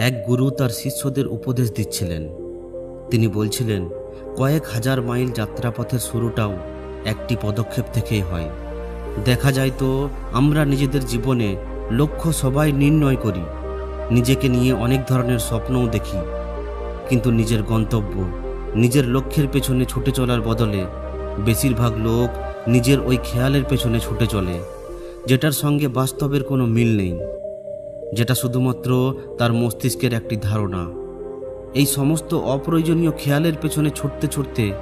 এক গুরু তার শিষ্যদের উপদেশ দিচ্ছিলেন। তিনি বলছিলেন, কয়েক হাজার মাইল যাত্রাপথের শুরুটাও একটি পদক্ষেপ থেকেই হয়। দেখা যায় তো, আমরা নিজেদের জীবনে লক্ষ্য সবাই নির্ণয় করি, নিজেকে নিয়ে অনেক ধরনের স্বপ্নও দেখি। কিন্তু নিজের গন্তব্য, নিজের লক্ষ্যের পেছনে ছুটে চলার বদলে বেশিরভাগ লোক নিজের ওই খেয়ালের পেছনে ছুটে চলে, যেটার সঙ্গে বাস্তবের কোনো মিল নেই। যেটা শুধুমাত্র তার মস্তিষ্কের একটি ধারণা। এই সমস্ত অপ্রয়োজনীয় খেয়ালের পেছনে ছুটতে ছুটতে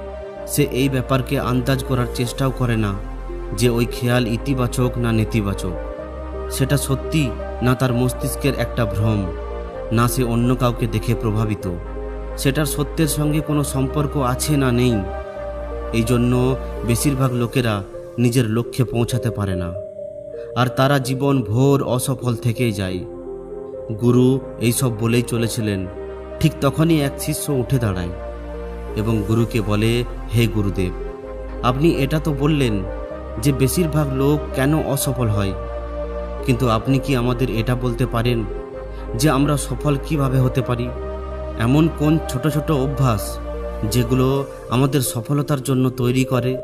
সে এই ব্যাপারকে আন্দাজ করার চেষ্টাও করে না যে ওই খেয়াল ইতিবাচক না নেতিবাচক। সেটা সত্যি না তার মস্তিষ্কের একটা ভ্রম, না সে অন্য কাউকে দেখে প্রভাবিত। সেটার সত্যের সঙ্গে কোনো সম্পর্ক আছে না নেই। এই জন্য বেশিরভাগ লোকেরা নিজের লক্ষ্যে পৌঁছাতে পারে না। আর তারা জীবন ভোর অসফল থেকেই যায়। গুরু এইসব বলেই চলেছিলেন। ঠিক তখনই এক শিষ্য উঠে দাঁড়ায় এবং গুরুকে বলে, হে গুরুদেব, আপনি এটা তো বললেন যে বেশিরভাগ লোক কেন অসফল হয়। কিন্তু আপনি কি আমাদের এটা বলতে পারেন যে আমরা সফল কীভাবে হতে পারি? এমন কোন ছোট ছোট অভ্যাস যেগুলো আমাদের সফলতার জন্য তৈরি করে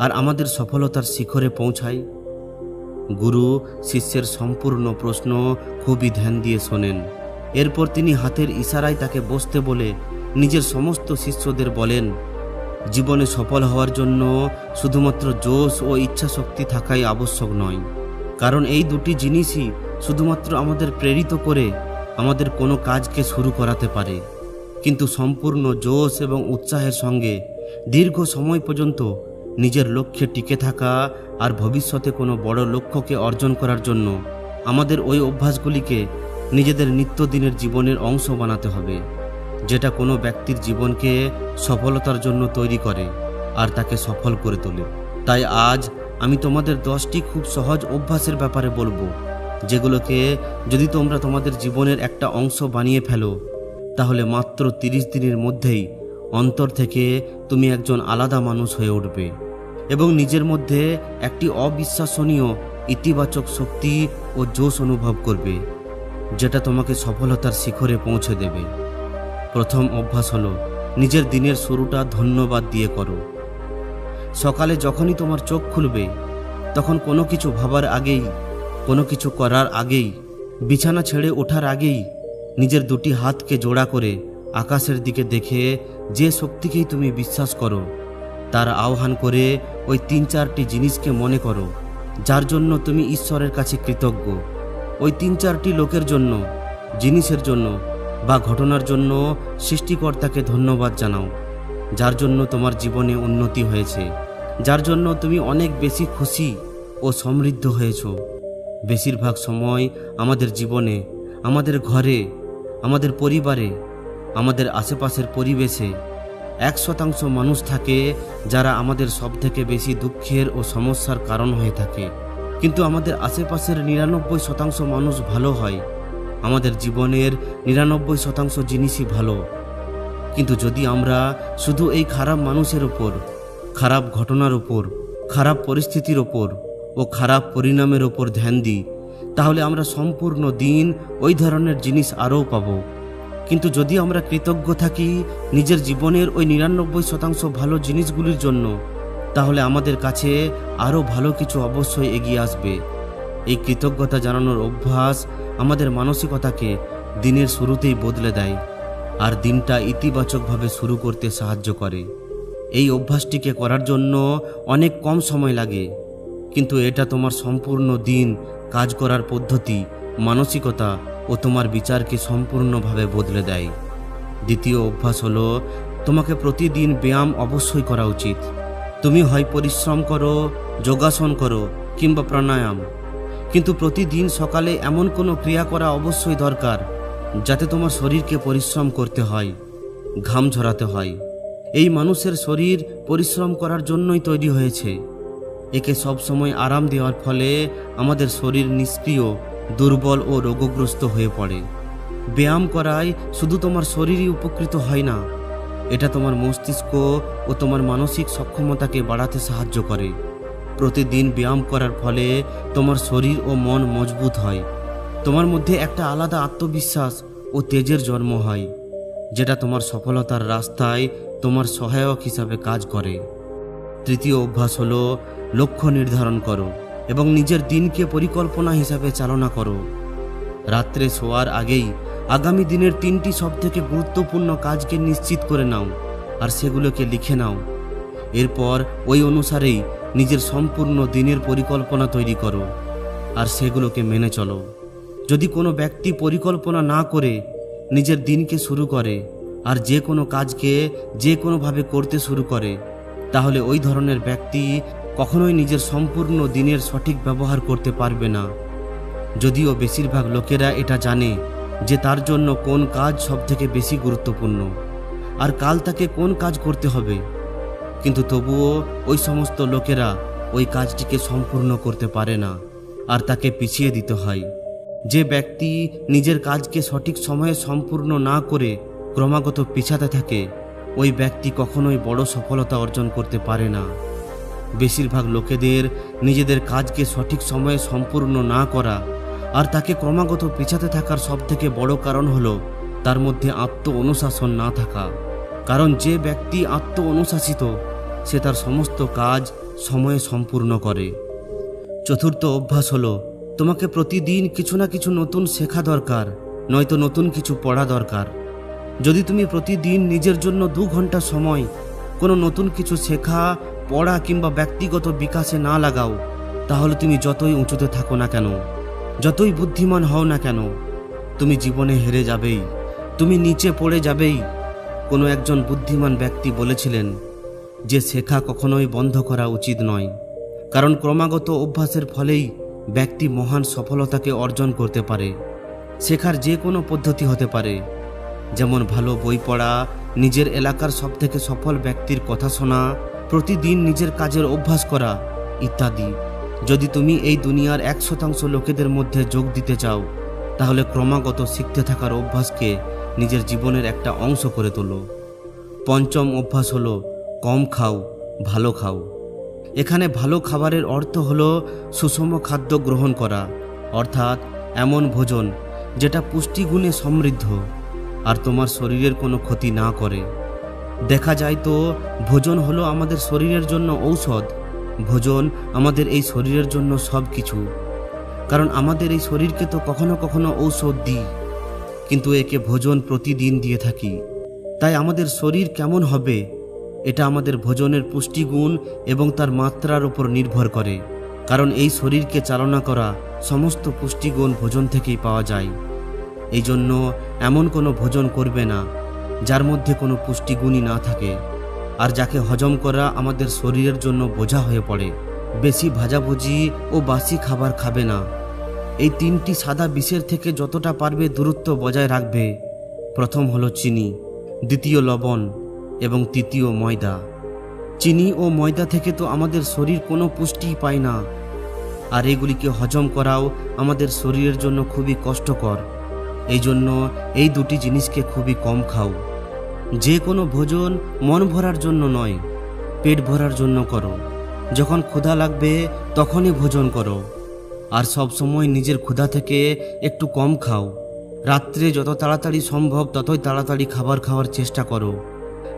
আর আমাদের সফলতার শিখরে পৌঁছায়? গুরু শিষ্যের সম্পূর্ণ প্রশ্ন খুবই ধ্যান দিয়ে শোনেন। এরপর তিনি হাতের ইশারায় তাকে বসতে বলে নিজের সমস্ত শিষ্যদের বলেন, জীবনে সফল হওয়ার জন্য শুধুমাত্র জোশ ও ইচ্ছা শক্তি থাকাই আবশ্যক নয়। কারণ এই দুটি জিনিসই শুধুমাত্র আমাদের প্রেরিত করে আমাদের কোনো কাজকে শুরু করাতে পারে। কিন্তু সম্পূর্ণ জোশ এবং উৎসাহের সঙ্গে দীর্ঘ সময় পর্যন্ত নিজের লক্ষ্যে টিকে থাকা আর ভবিষ্যতে কোনো বড় লক্ষ্যকে অর্জন করার জন্য আমাদের ওই অভ্যাসগুলিকে নিজেদের নিত্যদিনের জীবনের অংশ বানাতে হবে, যেটা কোনো ব্যক্তির জীবনকে সফলতার জন্য তৈরি করে আর তাকে সফল করে তোলে। তাই আজ আমি তোমাদের দশটি খুব সহজ অভ্যাসের ব্যাপারে বলব, যেগুলোকে যদি তোমরা তোমাদের জীবনের একটা অংশ বানিয়ে ফেলো, তাহলে মাত্র তিরিশ দিনের মধ্যেই অন্তর থেকে তুমি একজন আলাদা মানুষ হয়ে উঠবে এবং নিজের মধ্যে একটি অবিশ্বাসনীয়, ইতিবাচক শক্তি ও জোশ অনুভব করবে, যেটা তোমাকে সফলতার শিখরে পৌঁছে দেবে। প্রথম অভ্যাস হলো, নিজের দিনের শুরুটা ধন্যবাদ দিয়ে করো। সকালে যখনই তোমার চোখ খুলবে, তখন কোনো কিছু ভাবার আগেই, কোনো কিছু করার আগেই, বিছানা ছেড়ে ওঠার আগেই, নিজের দুটি হাতকে জোড়া করে আকাশের দিকে দেখে যে শক্তিকেই তুমি বিশ্বাস করো, তার আহ্বান করে ওই তিন চারটি জিনিসকে মনে করো, যার জন্য তুমি ঈশ্বরের কাছে কৃতজ্ঞ। ওই তিন চারটি লোকের জন্য, জিনিসের জন্য বা ঘটনার জন্য সৃষ্টিকর্তাকে ধন্যবাদ জানাও, যার জন্য তোমার জীবনে উন্নতি হয়েছে, যার জন্য তুমি অনেক বেশি খুশি ও সমৃদ্ধ হয়েছ। বেশিরভাগ সময় আমাদের জীবনে, আমাদের ঘরে, আমাদের পরিবারে আমাদের আশেপাশের পরিবেশে এক শতাংশ মানুষ থাকে যারা আমাদের সবথেকে বেশি দুঃখের ও সমস্যার কারণ হয়ে থাকে। কিন্তু আমাদের আশেপাশের নিরানব্বই শতাংশ মানুষ ভালো হয়। আমাদের জীবনের নিরানব্বই শতাংশ জিনিসই ভালো। কিন্তু যদি আমরা শুধু এই খারাপ মানুষের ওপর খারাপ ঘটনার ওপর খারাপ পরিস্থিতির ওপর ও খারাপ পরিণামের ওপর ধ্যান দিই, তাহলে আমরা সম্পূর্ণ দিন ওই ধরনের জিনিস আরও পাবো। কিন্তু যদি আমরা কৃতজ্ঞ থাকি নিজের জীবনের ওই নিরানব্বই শতাংশ ভালো জিনিসগুলির জন্য, তাহলে আমাদের কাছে আরও ভালো কিছু অবশ্যই এগিয়ে আসবে। এই কৃতজ্ঞতা জানানোর অভ্যাস আমাদের মানসিকতাকে দিনের শুরুতেই বদলে দেয় আর দিনটা ইতিবাচকভাবে শুরু করতে সাহায্য করে। এই অভ্যাসটিকে করার জন্য অনেক কম সময় লাগে, কিন্তু এটা তোমার সম্পূর্ণ দিন কাজ করার পদ্ধতি, মানসিকতা ও তোমার বিচারকে সম্পূর্ণভাবে বদলে দেয়। দ্বিতীয় অভ্যাস হলো, তোমাকে প্রতিদিন ব্যায়াম অবশ্যই করা উচিত। তুমি হয় পরিশ্রম করো, যোগাসন করো, কিংবা প্রাণায়াম। কিন্তু প্রতিদিন সকালে এমন কোনো ক্রিয়া করা অবশ্যই দরকার, যাতে তোমার শরীরকে পরিশ্রম করতে হয়, ঘাম ঝরাতে হয়। এই মানুষের শরীর পরিশ্রম করার জন্যই তৈরি হয়েছে। একে সবসময় আরাম দেওয়ার ফলে আমাদের শরীর নিষ্ক্রিয় দুর্বল ও রোগগ্রস্ত হয়ে পড়ে। ব্যায়াম করায় শুধু তোমার শরীরই উপকৃত হয় না, এটা তোমার মস্তিষ্ক ও তোমার মানসিক সক্ষমতাকে বাড়াতে সাহায্য করে। প্রতিদিন ব্যায়াম করার ফলে তোমার শরীর ও মন মজবুত হয়। তোমার মধ্যে একটা আলাদা আত্মবিশ্বাস ও তেজের জন্ম হয়, যেটা তোমার সফলতার রাস্তায় তোমার সহায়ক হিসাবে কাজ করে। তৃতীয় অভ্যাস হলো লক্ষ্য নির্ধারণ করো। এবং নিজের দিনকে পরিকল্পনা হিসাবে চালনা করো। রাত্রে শোয়ার আগেই আগামী দিনের তিনটি সবথেকে গুরুত্বপূর্ণ কাজকে নিশ্চিত করে নাও আর সেগুলোকে লিখে নাও। এরপর ওই অনুসারেই নিজের সম্পূর্ণ দিনের পরিকল্পনা তৈরি করো আর সেগুলোকে মেনে চলো। যদি কোনো ব্যক্তি পরিকল্পনা না করে নিজের দিনকে শুরু করে আর যে কোনো কাজকে যে কোনোভাবে করতে শুরু করে, তাহলে ওই ধরনের ব্যক্তি কখনোই নিজের সম্পূর্ণ দিনের সঠিক ব্যবহার করতে পারবে না। যদিও বেশিরভাগ লোকেরা এটা জানে যে তার জন্য কোন কাজ সবথেকে বেশি গুরুত্বপূর্ণ আর কাল তাকে কোন কাজ করতে হবে। কিন্তু তবুও ওই সমস্ত লোকেরা ওই কাজটিকে সম্পূর্ণ করতে পারে না আর তাকে পিছিয়ে দিতে হয়। যে ব্যক্তি নিজের কাজকে সঠিক সময়ে সম্পূর্ণ না করে ক্রমাগত পিছাতে থাকে, ওই ব্যক্তি কখনোই বড় সফলতা অর্জন করতে পারে না। বেশিরভাগ লোকেদের নিজেদের কাজকে সঠিক সময়ে সম্পূর্ণ না করা আর তাকে ক্রমাগত পিছাতে থাকার সবথেকে বড় কারণ হলো তার মধ্যে আত্ম অনুশাসন না থাকা। কারণ যে ব্যক্তি আত্ম অনুশাসিত সে তার সমস্ত কাজ সময়ে সম্পূর্ণ করে। চতুর্থ অভ্যাস হলো, তোমাকে প্রতিদিন কিছু না কিছু নতুন শেখা দরকার, নয়তো নতুন কিছু পড়া দরকার। যদি তুমি প্রতিদিন নিজের জন্য দু ঘণ্টা সময় কোনো নতুন কিছু শেখা পড়া কিংবা ব্যক্তিগত বিকাশে না লাগাও, তাহলে তুমি যতই উঁচুতে থাকো না কেন, যতই বুদ্ধিমান হও না কেন, তুমি জীবনে হেরে যাবেই, তুমি নিচে পড়ে যাবেই। কোনো একজন বুদ্ধিমান ব্যক্তি বলেছিলেন যে শেখা কখনোই বন্ধ করা উচিত নয়, কারণ ক্রমাগত অভ্যাসের ফলেই ব্যক্তি মহান সফলতাকে অর্জন করতে পারে। শেখার যে কোনো পদ্ধতি হতে পারে, যেমন ভালো বই পড়া, নিজের এলাকার সবথেকে সফল ব্যক্তির কথা শোনা প্রতিদিন নিজের কাজের অভ্যাস করা, ইত্যাদি। যদি তুমি এই দুনিয়ার এক শতাংশ লোকেদের মধ্যে যোগ দিতে চাও, তাহলে ক্রমাগত শিখতে থাকার অভ্যাসকে নিজের জীবনের একটা অংশ করে তোলো। পঞ্চম অভ্যাস হলো, কম খাও, ভালো খাও। এখানে ভালো খাবারের অর্থ হলো সুষম খাদ্য গ্রহণ করা, অর্থাৎ এমন ভোজন যেটা পুষ্টিগুণে সমৃদ্ধ, আর তোমার শরীরের কোনো ক্ষতি না করে। দেখা যায় তো, ভোজন হলো আমাদের শরীরের জন্য ঔষধ। ভোজন আমাদের এই শরীরের জন্য সব কিছু কারণ আমাদের এই শরীরকে তো কখনো কখনো ঔষধ দিই। কিন্তু একে ভোজন প্রতিদিন দিয়ে থাকি। তাই আমাদের শরীর কেমন হবে, এটা আমাদের ভোজনের পুষ্টিগুণ এবং তার মাত্রার উপর নির্ভর করে। কারণ এই শরীরকে চালনা করা সমস্ত পুষ্টিগুণ ভোজন থেকেই পাওয়া যায়। এই জন্য এমন কোনো ভোজন করবে না। যার মধ্যে কোনো পুষ্টিগুণই না থাকে, আর যাকে হজম করা আমাদের শরীরের জন্য বোঝা হয়ে পড়ে, বেশি ভাজাভুজি ও বাসি খাবার খাবে না। এই তিনটি সাদা বিষের থেকে যতটা পারবে দূরত্ব বজায় রাখবে। প্রথম হলো চিনি, দ্বিতীয় লবণ, এবং তৃতীয় ময়দা। চিনি ও ময়দা থেকে তো আমাদের শরীর কোনো পুষ্টিই পায় না, আর এগুলিকে হজম করাও আমাদের শরীরের জন্য খুবই কষ্টকর। এই জন্য এই দুটি জিনিসকে খুবই কম খাও। যে কোনো ভোজন মন ভরার জন্য নয়, পেট ভরার জন্য করো। যখন ক্ষুধা লাগবে, তখনই ভোজন করো। আর সব সময় নিজের ক্ষুধা থেকে একটু কম খাও। রাত্রে যত তাড়াতাড়ি সম্ভব ততই তাড়াতাড়ি খাবার খাওয়ার চেষ্টা করো।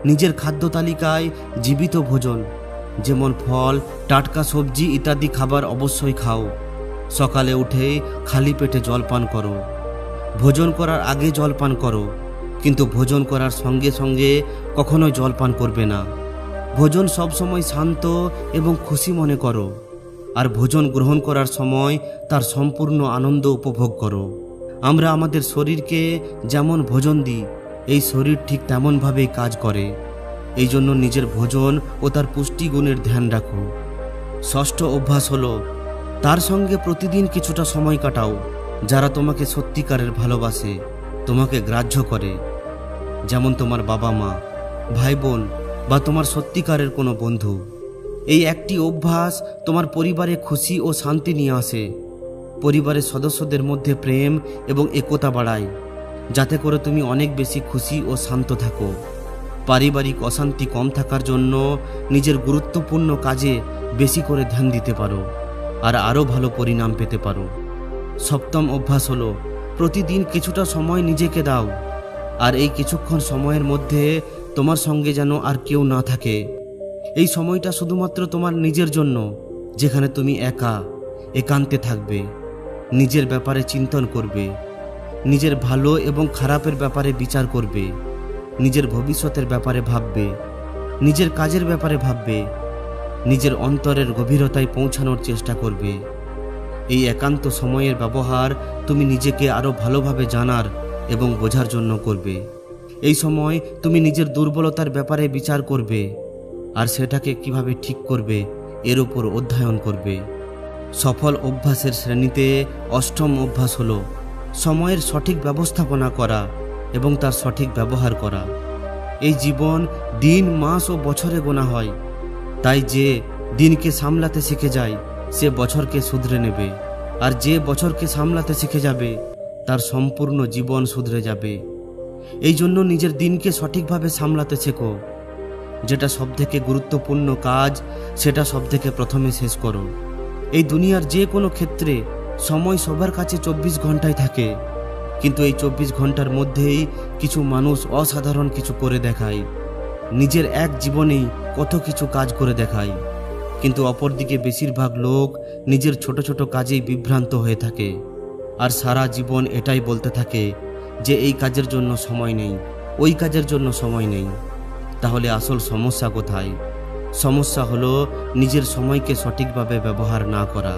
নিজের খাদ্য তালিকায় জীবিত ভোজন, যেমন ফল, টাটকা সবজি ইত্যাদি খাবার অবশ্যই খাও। সকালে উঠে খালি পেটে জল পান করো। ভোজন করার আগে জল পান করো। কিন্তু ভোজন করার সঙ্গে সঙ্গে কখনোই জলপান করবে না। ভোজন সবসময় শান্ত এবং খুশি মনে করো। আর ভোজন গ্রহণ করার সময় তার সম্পূর্ণ আনন্দ উপভোগ করো। আমরা আমাদের শরীরকে যেমন ভোজন দিই, এই শরীর ঠিক তেমনভাবেই কাজ করে। এই জন্য নিজের ভোজন ও তার পুষ্টিগুণের ধ্যান রাখো। ষষ্ঠ অভ্যাস হলো, তার সঙ্গে প্রতিদিন কিছুটা সময় কাটাও, যারা তোমাকে সত্যিকারের ভালোবাসে, তোমাকে গ্রাহ্য করে। যেমন তোমার বাবা মা, ভাই বোন বা তোমার সত্যিকারের কোনো বন্ধু। এই একটি অভ্যাস তোমার পরিবারে খুশি ও শান্তি নিয়ে আসে। পরিবারের সদস্যদের মধ্যে প্রেম এবং একতা বাড়ায়, যাতে করে তুমি অনেক বেশি খুশি ও শান্ত থাকো। পারিবারিক অশান্তি কম থাকার জন্য নিজের গুরুত্বপূর্ণ কাজে বেশি করে ধ্যান দিতে পারো আর আরও ভালো পরিণাম পেতে পারো। সপ্তম অভ্যাস হলো, প্রতিদিন কিছুটা সময় নিজেকে দাও। আর এই কিছুক্ষণ সময়ের মধ্যে তোমার সঙ্গে যেন আর কেউ না থাকে। এই সময়টা শুধুমাত্র তোমার নিজের জন্য, যেখানে তুমি একা, একান্তে থাকবে, নিজের ব্যাপারে চিন্তন করবে, নিজের ভালো এবং খারাপের ব্যাপারে বিচার করবে, নিজের ভবিষ্যতের ব্যাপারে ভাববে, নিজের কাজের ব্যাপারে ভাববে, নিজের অন্তরের গভীরতায় পৌঁছানোর চেষ্টা করবে। এই একান্ত সময়ের ব্যবহার তুমি নিজেকে আরও ভালোভাবে জানার এবং বোঝার জন্য করবে। এই সময় তুমি নিজের দুর্বলতার ব্যাপারে বিচার করবে আর সেটাকে কীভাবে ঠিক করবে এর উপর অধ্যয়ন করবে। সফল অভ্যাসের শ্রেণীতে অষ্টম অভ্যাস হলো সময়ের সঠিক ব্যবস্থাপনা করা এবং তার সঠিক ব্যবহার করা। এই জীবন দিন, মাস ও বছরে গোনা হয়। তাই যে দিনকে সামলাতে শিখে যায়, সে বছরকে শুধরে নেবে। আর যে বছরকে সামলাতে শিখে যাবে তার সম্পূর্ণ জীবন শুধরে যাবে। এই জন্য নিজের দিনকে সঠিকভাবে সামলাতে শেখো। যেটা সবথেকে গুরুত্বপূর্ণ কাজ, সেটা সবথেকে প্রথমে শেষ করো। এই দুনিয়ার যে কোনো ক্ষেত্রে সময় সবার কাছে চব্বিশ ঘন্টায় থাকে। কিন্তু এই চব্বিশ ঘণ্টার মধ্যেই কিছু মানুষ অসাধারণ কিছু করে দেখায়। নিজের এক জীবনেই কত কিছু কাজ করে দেখায়। কিন্তু অপরদিকে বেশিরভাগ লোক নিজের ছোট ছোট কাজেই বিভ্রান্ত হয়ে থাকে। আর সারা জীবন এটাই বলতে থাকে যে এই কাজের জন্য সময় নেই, ওই কাজের জন্য সময় নেই। তাহলে আসল সমস্যা কোথায়? সমস্যা হলো নিজের সময়কে সঠিকভাবে ব্যবহার না করা।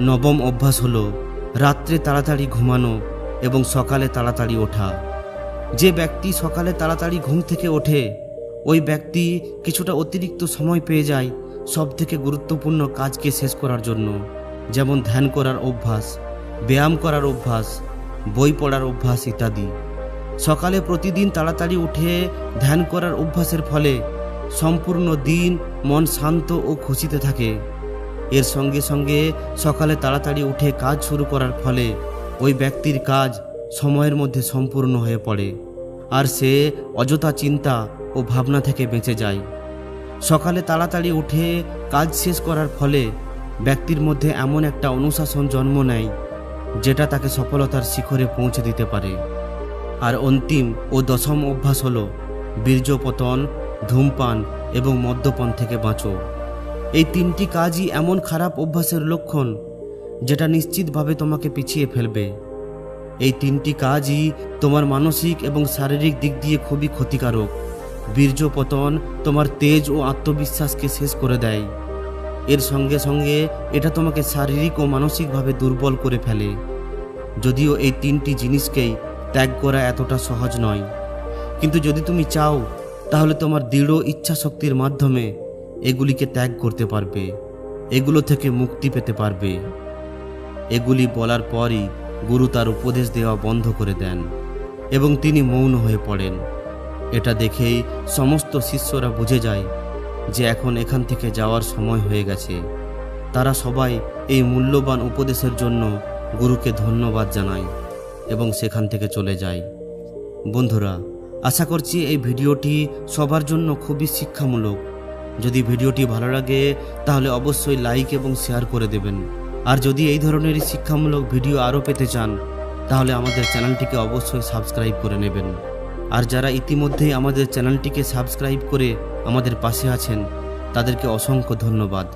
নবম অভ্যাস হলো রাত্রে তাড়াতাড়ি ঘুমানো এবং সকালে তাড়াতাড়ি ওঠা। যে ব্যক্তি সকালে তাড়াতাড়ি ঘুম থেকে ওঠে, ওই ব্যক্তি কিছুটা অতিরিক্ত সময় পেয়ে যায় সব থেকে গুরুত্বপূর্ণ কাজকে শেষ করার জন্য, যেমন ধ্যান করার অভ্যাস ব্যায়াম করার অভ্যাস, বই পড়ার অভ্যাস ইত্যাদি। সকালে প্রতিদিন তাড়াতাড়ি উঠে ধ্যান করার অভ্যাসের ফলে সম্পূর্ণ দিন মন শান্ত ও খুশিতে থাকে। এর সঙ্গে সঙ্গে সকালে তাড়াতাড়ি উঠে কাজ শুরু করার ফলে ওই ব্যক্তির কাজ সময়ের মধ্যে সম্পূর্ণ হয়ে পড়ে আর সে অযথা চিন্তা ও ভাবনা থেকে বেঁচে যায়। সকালে তাড়াতাড়ি উঠে কাজ শেষ করার ফলে ব্যক্তির মধ্যে এমন একটা অনুশাসন জন্ম নেয় যেটা তাকে সফলতার শিখরে পৌঁছে দিতে পারে। আর অন্তিম ও দশম অভ্যাস হলো বীর্যপতন, ধূমপান এবং মদ্যপান থেকে বাঁচো। এই তিনটি কাজই এমন খারাপ অভ্যাসের লক্ষণ যেটা নিশ্চিতভাবে তোমাকে পিছিয়ে ফেলবে। এই তিনটি কাজই তোমার মানসিক এবং শারীরিক দিক দিয়ে খুবই ক্ষতিকারক। বীর্যপতন তোমার তেজ ও আত্মবিশ্বাসকে শেষ করে দেয়। এর সঙ্গে সঙ্গে এটা তোমাকে শারীরিক ও মানসিকভাবে দুর্বল করে ফেলে। যদিও এই তিনটি জিনিসকেই ত্যাগ করা এতটা সহজ নয়। কিন্তু যদি তুমি চাও, তাহলে তোমার দৃঢ় ইচ্ছা শক্তির মাধ্যমে এগুলিকে ত্যাগ করতে পারবে। এগুলো থেকে মুক্তি পেতে পারবে। এগুলি বলার পরই গুরু তার উপদেশ দেওয়া বন্ধ করে দেন এবং তিনি মৌন হয়ে পড়েন। এটা দেখেই সমস্ত শিষ্যরা বুঝে যায় যে এখন এখান থেকে যাওয়ার সময় হয়ে গেছে। তারা সবাই এই মূল্যবান উপদেশের জন্য গুরুকে ধন্যবাদ জানায় এবং সেখান থেকে চলে যায়। বন্ধুরা, আশা করছি এই ভিডিওটি সবার জন্য খুবই শিক্ষামূলক। যদি ভিডিওটি ভালো লাগে, তাহলে অবশ্যই লাইক এবং শেয়ার করে দেবেন। আর যদি এই ধরনের শিক্ষামূলক ভিডিও আরও পেতে চান, তাহলে আমাদের চ্যানেলটিকে অবশ্যই সাবস্ক্রাইব করে নেবেন। আর যারা ইতিমধ্যেই আমাদের চ্যানেলটিকে সাবস্ক্রাইব করে আমাদের পাশে আছেন তাদেরকে অসংখ্য ধন্যবাদ।